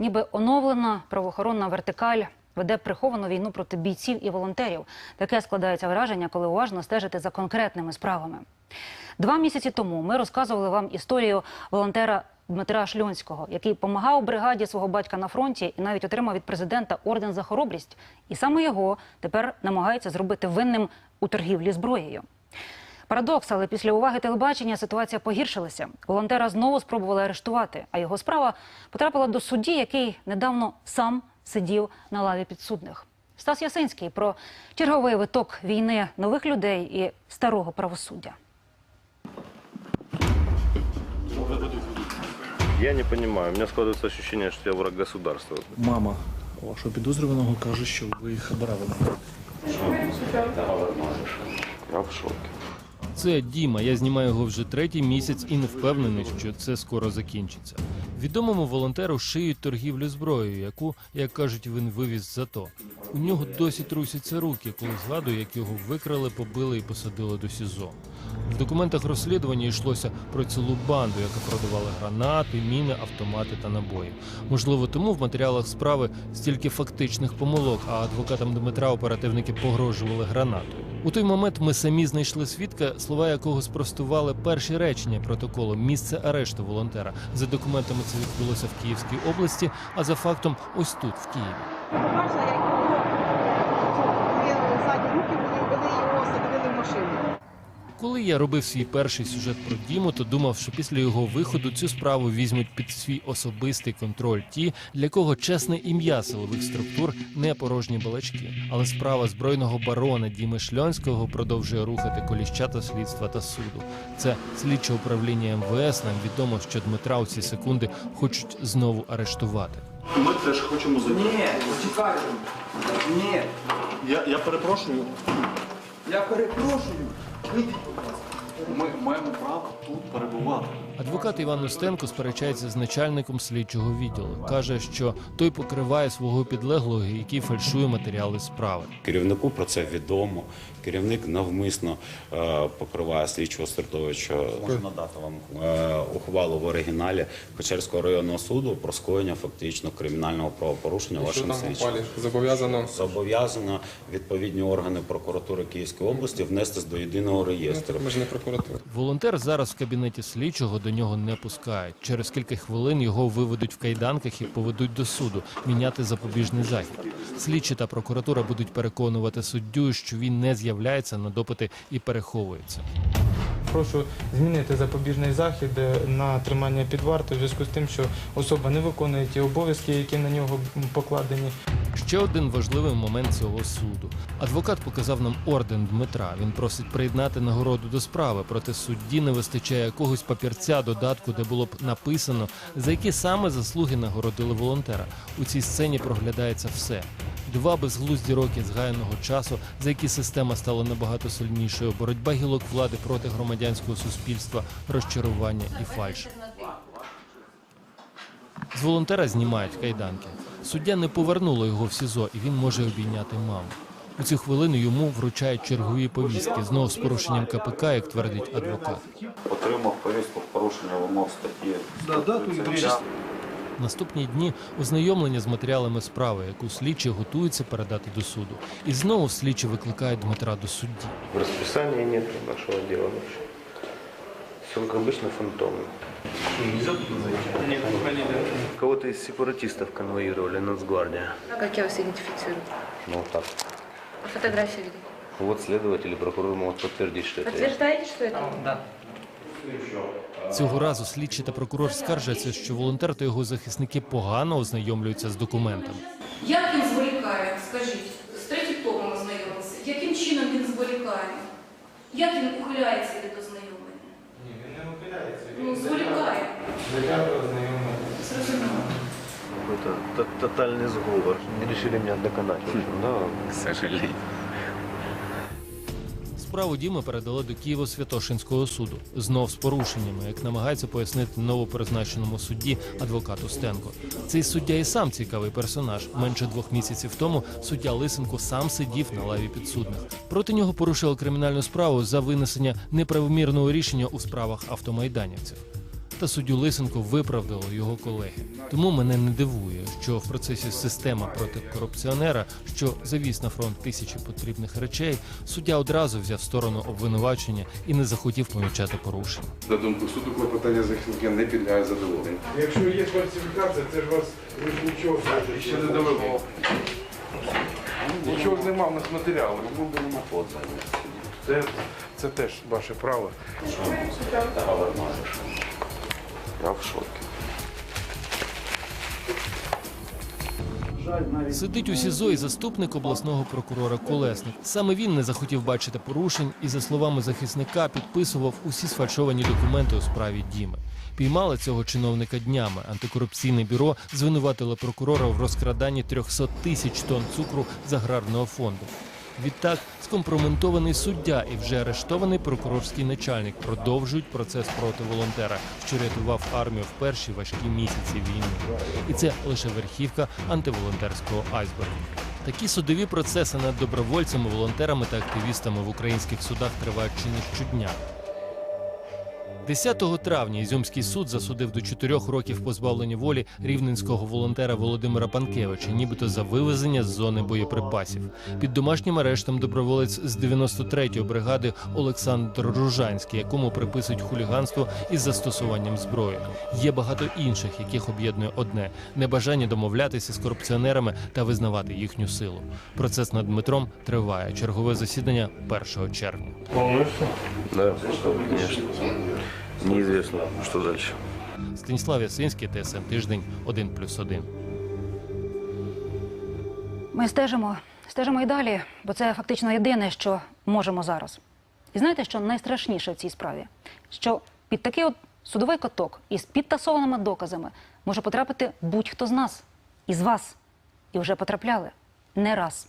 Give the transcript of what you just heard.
ніби оновлена правоохоронна вертикаль веде приховану війну проти бійців і волонтерів. Таке складається враження, коли уважно стежити за конкретними справами. Два місяці тому ми розказували вам історію волонтера Дмитра Шльонського, який помагав бригаді свого батька на фронті і навіть отримав від президента орден за хоробрість. І саме його тепер намагаються зробити винним у торгівлі зброєю. Парадокс, але після уваги телебачення ситуація погіршилася. Волонтера знову спробували арештувати, а його справа потрапила до судді, який недавно сам сидів на лаві підсудних. Стас Ясинський про черговий виток війни нових людей і старого правосуддя. Я не понимаю. У меня складывается ощущение, что я враг государства. Мама вашого підозрюваного каже, що ви їх обирали. Я в шоке. Це Діма. Я знімаю його вже третій місяць і не впевнений, що це скоро закінчиться. Відомому волонтеру шиють торгівлю зброєю, яку, як кажуть, він вивіз з АТО. У нього досі трусяться руки, коли згадує, як його викрали, побили і посадили до СІЗО. В документах розслідування йшлося про цілу банду, яка продавала гранати, міни, автомати та набої. Можливо, тому в матеріалах справи стільки фактичних помилок, а адвокатам Дмитра оперативники погрожували гранатою. У той момент ми самі знайшли свідка, слова якого спростували перші речення протоколу місце арешту волонтера. За документами це відбулося в Київській області, а за фактом ось тут, в Києві. Бачила, як руки Коли я робив свій перший сюжет про Діму, то думав, що після його виходу цю справу візьмуть під свій особистий контроль ті, для кого чесне ім'я силових структур не порожні балачки. Але справа збройного барона Діми Шльонського продовжує рухати коліщата слідства та суду. Це слідче управління МВС. Нам відомо, що Дмитра у ці секунди хочуть знову арештувати. Ми теж хочемо зайти. Ні, почекайте. Ні, Я, я перепрошую. я перепрошую. Ми маємо право тут перебувати. Адвокат Іван Устенко сперечається з начальником слідчого відділу. каже, що той покриває свого підлеглого, який фальшує матеріали справи. Керівнику про це відомо. Керівник навмисно е, покриває слідчого Сертовича. Можу надати вам е, ухвалу в оригіналі Печерського районного суду про скоєння фактично кримінального правопорушення Що вашим слідчим. Зобов'язано Зобов'язано відповідні органи прокуратури Київської області внести до єдиного реєстру. ми ж не прокуратура. Волонтер зараз в кабінеті слідчого до нього не пускають. Через кілька хвилин його виведуть в кайданках і поведуть до суду міняти запобіжний захід. Слідчі та прокуратура будуть переконувати суддю, що він не з'являється на допити і переховується. Прошу змінити запобіжний захід е, на тримання під вартою в зв'язку з тим, що особа не виконує ті обов'язки, які на нього покладені. Ще один важливий момент цього суду. Адвокат показав нам орден Дмитра. Він просить приєднати нагороду до справи, проте судді не вистачає якогось папірця додатку, де було б написано, за які саме заслуги нагородили волонтера. У цій сцені проглядається все. Два безглузді роки згаяного часу, за які система стала набагато сильнішою, боротьба гілок влади проти громадянського суспільства, розчарування і фальш. З волонтера знімають кайданки. Суддя не повернула його в СІЗО, і він може обійняти маму. У цю хвилину йому вручають чергові повістки, знову з порушенням КПК, як твердить адвокат. Отримав повістку порушення вимог статті Наступні дні ознайомлення з матеріалами справи, яку слідчі готуються передати до суду. І знову слідчі викликають Дмитра до судді. В расписании нет нашего дела вообще. Все как обычно фантомно. Кого-то из сепаратистов конвоировали, Нацгвардия. Как я вас идентифицирую? Ну так. Фотографию видели. Вот следователь и прокурор могут подтвердить, что это я. Подтверждаете, что это? Да. Цього разу слідчі та прокурор скаржаться, що волонтер та його захисники погано ознайомлюються з документами. Як він зволікає, скажіть, з третім томом ознайомилися, яким чином він зволікає? Як він ухиляється від ознайомлення? Ні, він не ухиляється. Ну, зволікає. Заяву ознайомлення. Зрозуміло. Какой-то тотальный сговор. Не решили меня доконать. в да. К сожалению. Справу Діми передали до Києво-Святошинського суду знов з порушеннями, як намагається пояснити новопризначеному судді адвокату Стенко. Цей суддя і сам цікавий персонаж. Менше двох місяців тому суддя Лисенко сам сидів на лаві підсудних. Проти нього порушили кримінальну справу за винесення неправомірного рішення у справах автомайданівців. Та суддю Лисенко виправдало його колеги. Тому мене не дивує, що в процесі система проти корупціонера, що завіз на фронт тисячі потрібних речей, суддя одразу взяв сторону обвинувачення і не захотів помічати порушень. На думку суду, клопотання захисника не підлягає задоволенню. Якщо є фальсифікація, це ж вас ви нічого Ще не довело. Нічого ж нема в нас матеріалу. Це, це теж ваше право. Я в шоке. Сидить у СІЗО і заступник обласного прокурора Колесник. Саме він не захотів бачити порушень і, за словами захисника, підписував усі сфальшовані документи у справі Діми. Піймали цього чиновника днями. Антикорупційне бюро звинуватило прокурора в розкраданні 300 тисяч тонн цукру з аграрного фонду. Відтак, скомпроментований суддя і вже арештований прокурорський начальник продовжують процес проти волонтера, що рятував армію в перші важкі місяці війни. І це лише верхівка антиволонтерського айсбергу. Такі судові процеси над добровольцями, волонтерами та активістами в українських судах тривають чи не щодня. 10 травня Ізюмський суд засудив до 4 років позбавлення волі рівненського волонтера Володимира Панкевича, нібито за вивезення з зони боєприпасів. Під домашнім арештом доброволець з 93-ї бригади Олександр Ружанський, якому приписують хуліганство із застосуванням зброї. Є багато інших, яких об'єднує одне небажання домовлятися з корупціонерами та визнавати їхню силу. Процес над Дмитром триває. Чергове засідання 1 червня. Да, конечно. Неизвестно, что дальше. Станіслав Ясинський, ТСН Тиждень, 1+,1. Ми стежимо, стежимо і далі, бо це фактично єдине, що можемо зараз. І знаєте, що найстрашніше в цій справі? Що під такий от судовий каток із підтасованими доказами може потрапити будь-хто з нас, із вас. І вже потрапляли не раз.